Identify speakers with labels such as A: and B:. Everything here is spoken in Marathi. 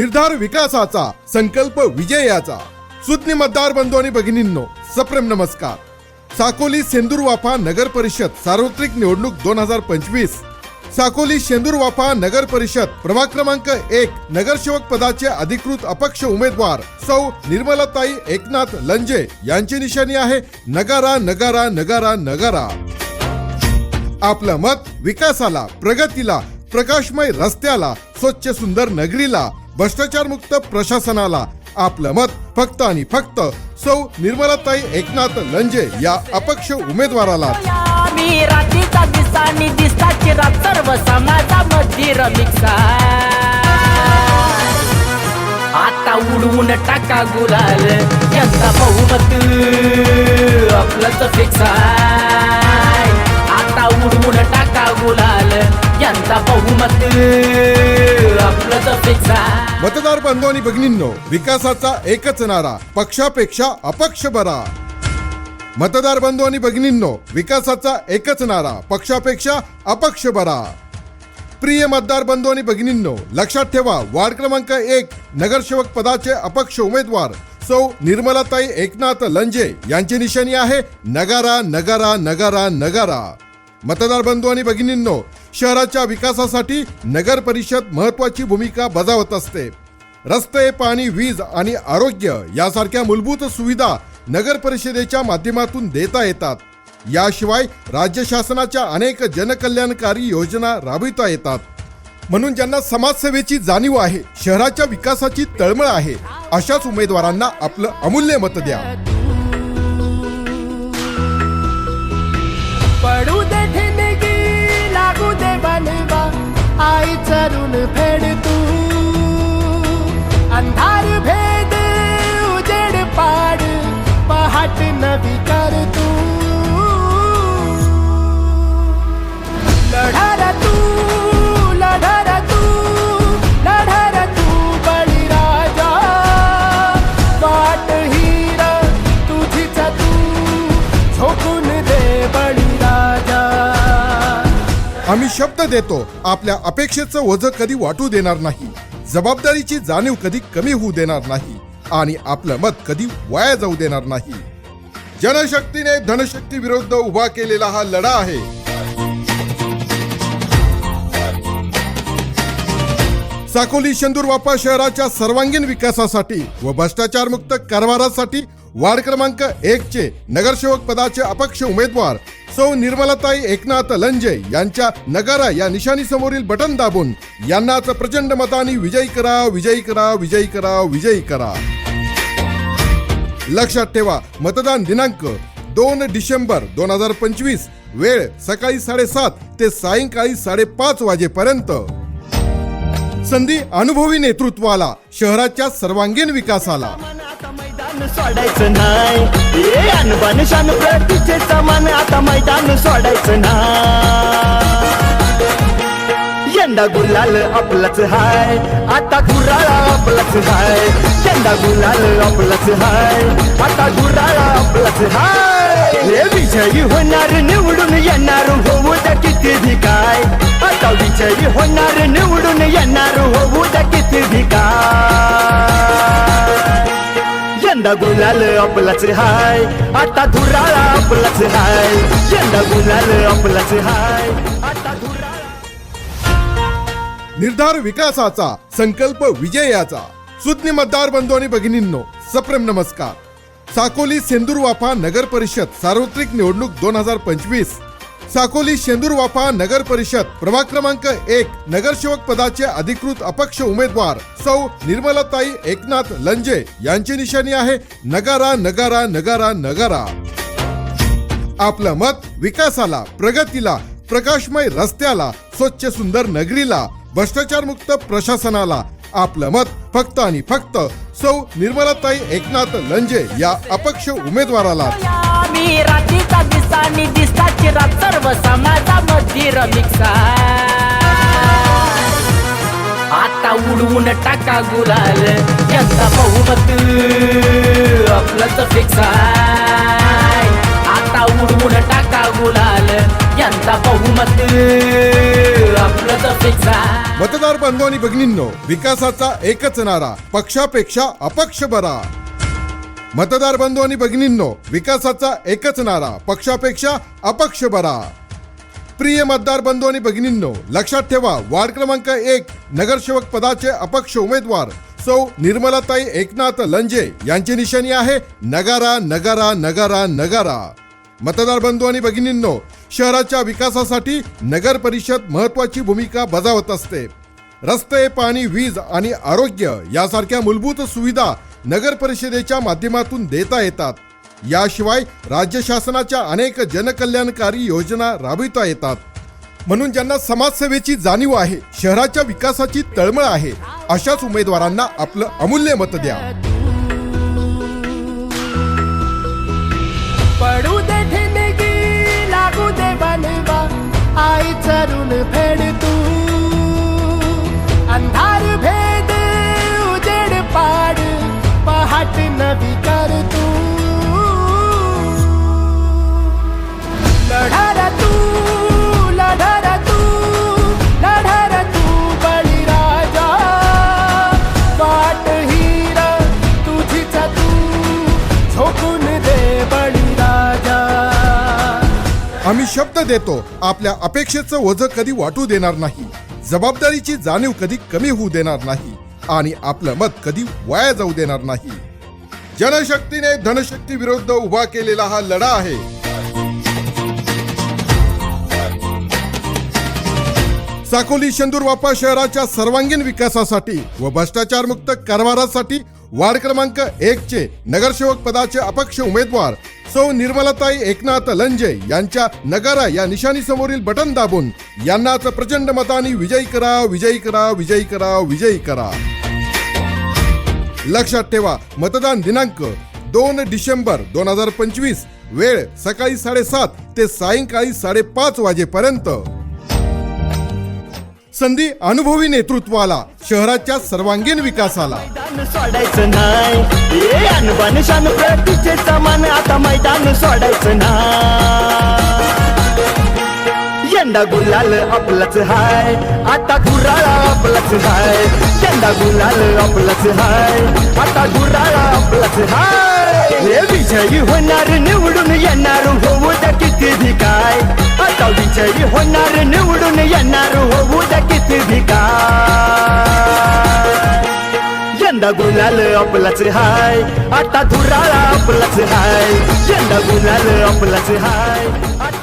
A: निर्धार विकासाचा संकल्प विजयाचा. सुज्ञ मतदार बंधू आणि भगिनींनो सप्रेम नमस्कार. साकोली सेंदूर वाफा नगर परिषद सार्वत्रिक निवडणूक दोन हजार पंचवीस. साकोली शेंदूर वाफा नगर परिषद प्रभाग क्रमांक एक नगरसेवक पदाचे अधिकृत अपक्ष उमेदवार सौ निर्मलाताई एकनाथ लंजे यांची निशाणी आहे नगारा नगारा नगारा नगारा. आपलं मत विकासाला प्रगतीला प्रकाशमय रस्त्याला स्वच्छ सुंदर नगरीला भ्रष्टाचार मुक्त प्रशासनाला आपलं मत फक्त आणि फक्त सौ निर्मलाताई एकनाथ लंजे या अपक्ष उमेदवाराला.
B: आणि सर्व आता उडवून टाका गुलाल यंदा बहुमत आपलंच फिक्स आता उडवून टाका गुलाल यंदा बहुमत आपलंच फिक्स
A: मतदार बंधू आणि भगिनींनो विकासाचा एकच नारा पक्षापेक्षा अपक्ष बरा. मतदार बंधू आणि भगिनींनो विकासाचा एकच नारा पक्षापेक्षा अपक्ष बरा. प्रिय मतदार बंधू आणि भगिनींनो लक्षात ठेवा वार्ड क्रमांक एक नगरसेवक पदाचे अपक्ष उमेदवार सौ निर्मलाताई एकनाथ लंजे यांची निशाणी आहे नगारा नगारा नगारा नगारा. मतदार बंधू आणि भगिनींनो शहराच्या विकासासाठी नगर परिषद महत्वाची भूमिका बजावत असते. रस्ते पाणी वीज आणि आरोग्य यासारख्या मूलभूत सुविधा नगर परिषदेच्या माध्यमातून देता येतात. याशिवाय राज्य शासनाच्या अनेक जनकल्याणकारी योजना राबविता येतात. म्हणून ज्यांना समाजसेवेची जाणीव आहे शहराच्या विकासाची तळमळ आहे अशाच उमेदवारांना आपलं अमूल्य मत द्या. आम्ही शब्द देतो आपल्या अपेक्षेचं ओझ कधी वाटू देणार नाही जबाबदारीची जाणीव कधी कमी होऊ देणार नाही आणि आपलं मत कधी वाया जाऊ देणार नाही. जनशक्तीने धनशक्ती विरुद्ध उभा केलेला हा लढा आहे. साकोली शेंदूर वापा शहराच्या सर्वांगीण विकासासाठी व भ्रष्टाचार मुक्त कारभारासाठी वार्ड क्रमांक एक चे नगरसेवक पदाचे अपक्ष उमेदवार सौ निर्मलाताई एकनाथ लंजे यांच्या नगारा या निशाणी समोरील बटन दाबून यांनाच प्रचंड मताने विजयी करा विजयी करा विजयी करा विजयी करा. लक्षात ठेवा मतदान दिनांक दोन डिसेंबर दोन हजार पंचवीस वेळ सकाळी साडेसात ते सायंकाळी साडेपाच वाजेपर्यंत. संधी अनुभवी नेतृत्वाला शहराच्या सर्वांगीण विकासाला.
C: आता आता मैदान सोडायचं ना. यंदा गुलाल आपलाच हाय आता गुराळा आपलाच हाय. यंदा गुलाल आपलाच हाय आता गुराळा आपलाच हाय. हे विजयी होणार निवडून येणार होऊ द्या किती भिकाय. आता विजयी होणार निवडून येणार होऊ द्या किती भी काय यंदा गुलाल आपलाच हाय. आता धुराळा आपलाच हाय. यंदा गुलाल आपलाच हाय. आता धुराळा.
A: निर्धार विकासाचा संकल्प विजयाचा. सुज्ञ मतदार बंधू आणि भगिनींनो सप्रेम नमस्कार. साकोली सेंदूर वाफा नगर परिषद सार्वत्रिक निवडणूक दोन हजार पंचवीस साकोली शेंदूर वाफा नगर परिषद प्रभाग क्रमांक एक नगरसेवक पदाचे अधिकृत अपक्ष उमेदवार सौ निर्मलाताई एकनाथ लंजे यांची निशाणी आहे. नगारा नगारा नगारा नगारा. आपलं मत विकासाला प्रगतीला प्रकाशमय रस्त्याला स्वच्छ सुंदर नगरीला भ्रष्टाचार मुक्त प्रशासनाला. आपलं मत फक्त आणि फक्त सौ निर्मलाताई एकनाथ लंजे या अपक्ष उमेदवाराला.
B: समाजामध्ये रमिक्सा आता उडवून टाका गुलाल यंदा बहुमत आपलंच फिक्स आता उडवून टाका गुलाल यंदा बहुमत आपलंच फिक्स
A: मतदार बंधू आणि भगिनींनो विकासाचा एकच नारा पक्षापेक्षा अपक्ष बरा. मतदार बंधू आणि भगिनींनो विकासाचा एकच नारा पक्षापेक्षा अपक्ष बरा. प्रिय मतदार बंधू आणि भगिनींनो लक्षात ठेवा वार्ड क्रमांक एक नगरसेवक पदाचे अपक्ष उमेदवार सौ निर्मलाताई एकनाथ लंजे यांची निशाणी आहे नगारा नगारा नगारा नगारा. मतदार बंधू आणि भगिनींनो शहराच्या विकासासाठी नगर परिषद महत्वाची भूमिका बजावत असते. रस्ते पाणी वीज आणि आरोग्य यासारख्या मूलभूत सुविधा नगर परिषदेच्या माध्यमातून देता येतात. याशिवाय राज्य शासनाच्या अनेक जनकल्याणकारी योजना राबविता येतात. म्हणून ज्यांना समाजसेवेची जाणीव आहे शहराच्या विकासाची तळमळ आहे अशाच उमेदवारांना आपलं अमूल्य मत द्या. शब्द देतो. आपल्या अपेक्षेचं वजन कधी वाटू देणार नाही. जबाबदारीची जाणीव कधी कमी होऊ देणार नाही. आणि आपलं मत कधी वाया जाऊ देणार नाही. जनशक्तीने धनशक्ती विरुद्ध उभा केलेला हा लढा आहे. साकोली शेंदूरवापा शहराच्या सर्वांगीण विकासासाठी व भ्रष्टाचार मुक्त कारभारासाठी वार्ड क्रमांक एक चे नगरसेवक पदाचे अपक्ष उमेदवार सौ निर्मलाताई एकनाथ लंजे यांच्या नगारा या निशाणी समोरील बटन दाबून यांनाच प्रचंड मताने विजयी करा विजयी करा विजयी करा विजयी करा. लक्षात ठेवा मतदान दिनांक दोन डिसेंबर दोन हजार पंचवीस वेळ सकाळी साडेसात ते सायंकाळी साडेपाच वाजेपर्यंत. संधी अनुभवी नेतृत्वाला शहराच्या सर्वांगीण विकासाला.
C: मैदान सोडायचं नाही. समान आता मैदान सोडायचं नाही. यंदा गुलाल आपलाच हाय आता गुराळा आपलाच हाय. यंदा गुलाल आपलाच हाय आता गुराळा आपलाच हाय. हे विजयी होणार निवडून येणार होऊ द्या किती भिकाय आता विजयी होणार निवडून येणार होऊ द्या किती भी काय. यंदा गुलाल आपलाच हाय आता धुराळा आपलाच हाय. यंदा गुलाल आपलाच हाय आता